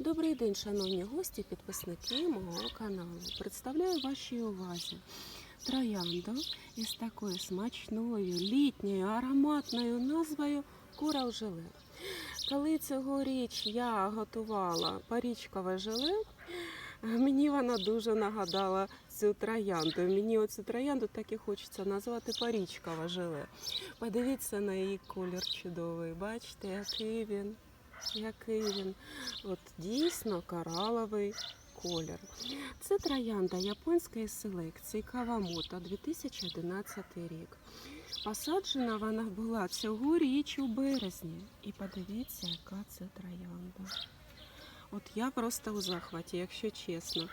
Добрий день, шановні гості, підписники мого каналу. Представляю вашій увазі троянду із такою смачною, літньою, ароматною назвою Корал желе. Коли цьогоріч я готувала парічкове желе, мені вона дуже нагадала цю троянду. Мені оцю троянду так і хочеться назвати парічкове желе. Подивіться на її колір чудовий. Бачите, який він, який він. От дійсно кораловий колір. Це троянда японської селекції Кавамото 2011 рік. Посаджена вона була цьогоріч у березні. І подивіться, яка це троянда. От я просто у захваті, якщо чесно.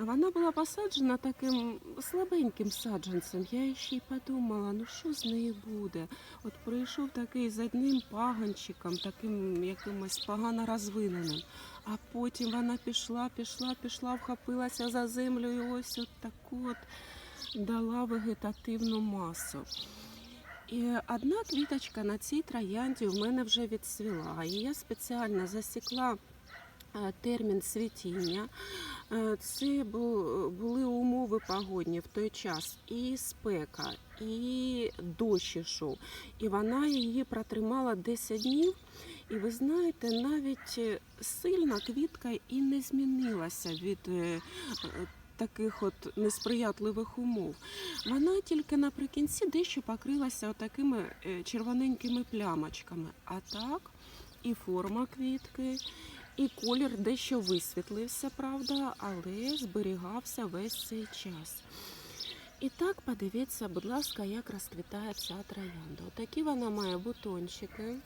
Вона була посаджена таким слабеньким саджанцем. Я ще й подумала, ну що з нею буде? От прийшов такий з одним паганчиком, таким якимось погано розвиненим. А потім вона пішла, пішла, пішла, вхопилася за землю і ось от таку от дала вегетативну масу. І одна квіточка на цій троянді в мене вже відцвіла. І я спеціально засікла термін цвітіння. Е, Це були умови погодні в той час. І спека, і дощ ішов. І вона її протримала 10 днів. І ви знаєте, навіть е, сильна квітка і не змінилася від е, е, таких от несприятливих умов. Вона тільки наприкінці дещо покрилася такими червоненькими плямочками. А так і форма квітки, і колір дещо висвітлився, правда, але зберігався весь цей час. І так подивіться, будь ласка, як розквітає ця троянда. Отакі вона має бутончики.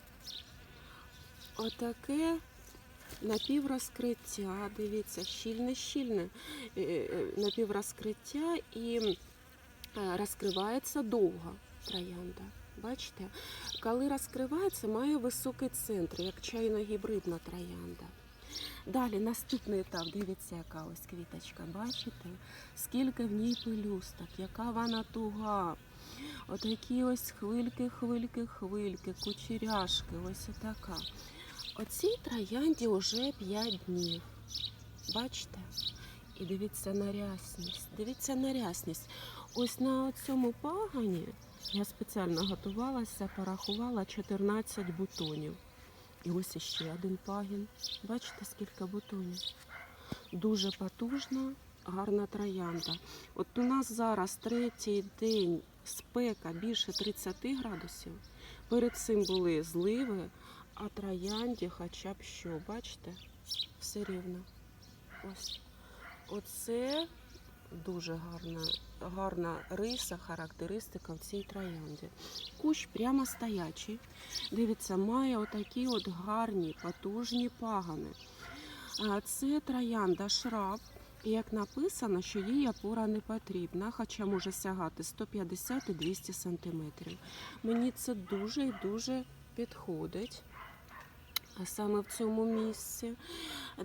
Отаке напіврозкриття. Дивіться, щільне-щільне е, е, напіврозкриття і е, розкривається довго троянда. Бачите? Коли розкривається, має високий центр, як чайно-гібридна троянда. Далі наступний етап, дивіться, яка ось квіточка, бачите? Скільки в ній пелюсток, яка вона туга. Отакі ось хвильки, хвильки, хвильки, кучеряшки, ось отака. Оцій троянді вже 5 днів. Бачите? І дивіться на рясність. Дивіться на рясність. Ось на цьому пагані я спеціально готувалася, порахувала 14 бутонів. І ось іще один пагін. Бачите, скільки бутонів? Дуже потужна, гарна троянда. От у нас зараз третій день спека більше 30 градусів. Перед цим були зливи, а троянді хоча б що, бачите? Все рівно. Ось. Оце дуже гарна, гарна риса, характеристика в цій троянді. Кущ прямо стоячий. Дивіться, має отакі от гарні, потужні пагани. Це троянда шраб. І як написано, що їй опора не потрібна, хоча може сягати 150 і 200 сантиметрів. Мені це дуже і дуже підходить. А саме в цьому місці.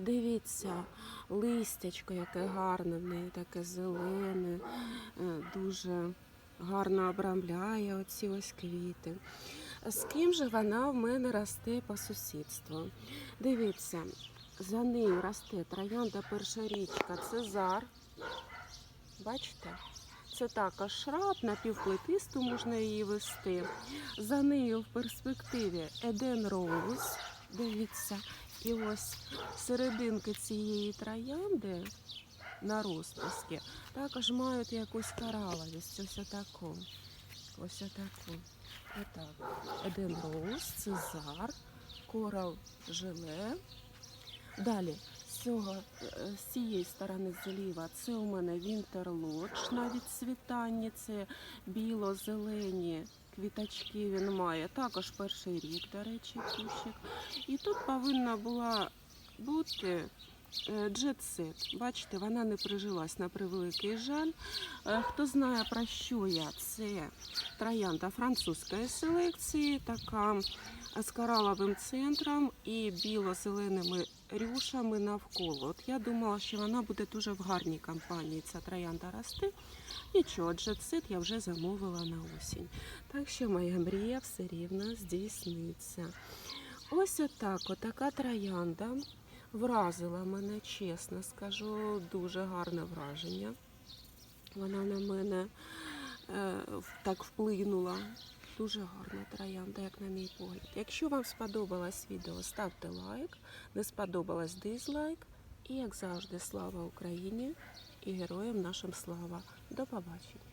Дивіться, листячко, яке гарне в неї, таке зелене, е, дуже гарно обрамляє оці ось квіти. З ким же вона в мене росте по сусідству? Дивіться, за нею росте троянда першорічка Цезар. Бачите? Це також шраб, напівплетисту можна її вести. За нею в перспективі Еден Роуз. Дивіться, і ось серединки цієї троянди на розпуску також мають якусь кораловість. Ось отаку. Ось отаку. Отак. Еден Роуз, Цезар, корал желе. Далі цього е, з цієї сторони зліва це у мене Вінтерлодж на відцвітанні. Це біло-зелені квіточки він має. Також перший рік, до речі, кущик. І тут повинна була бути джетсет. Бачите, вона не прижилась на превеликий жаль. Е, Хто знає про що я, це троянда французької селекції, така з кораловим центром і біло-зеленими рюшами навколо. От я думала, що вона буде дуже в гарній компанії. Ця троянда рости. Нічого, джетсет я вже замовила на осінь. Так що моя мрія все рівно здійсниться. Ось отак, отака троянда. вразила мене, чесно скажу, дуже гарне враження. Вона на мене е, так вплинула. Дуже гарна троянда, як на мій погляд. Якщо вам сподобалось відео, ставте лайк. Не сподобалось дизлайк. І як завжди, слава Україні і героям нашим слава. До побачення.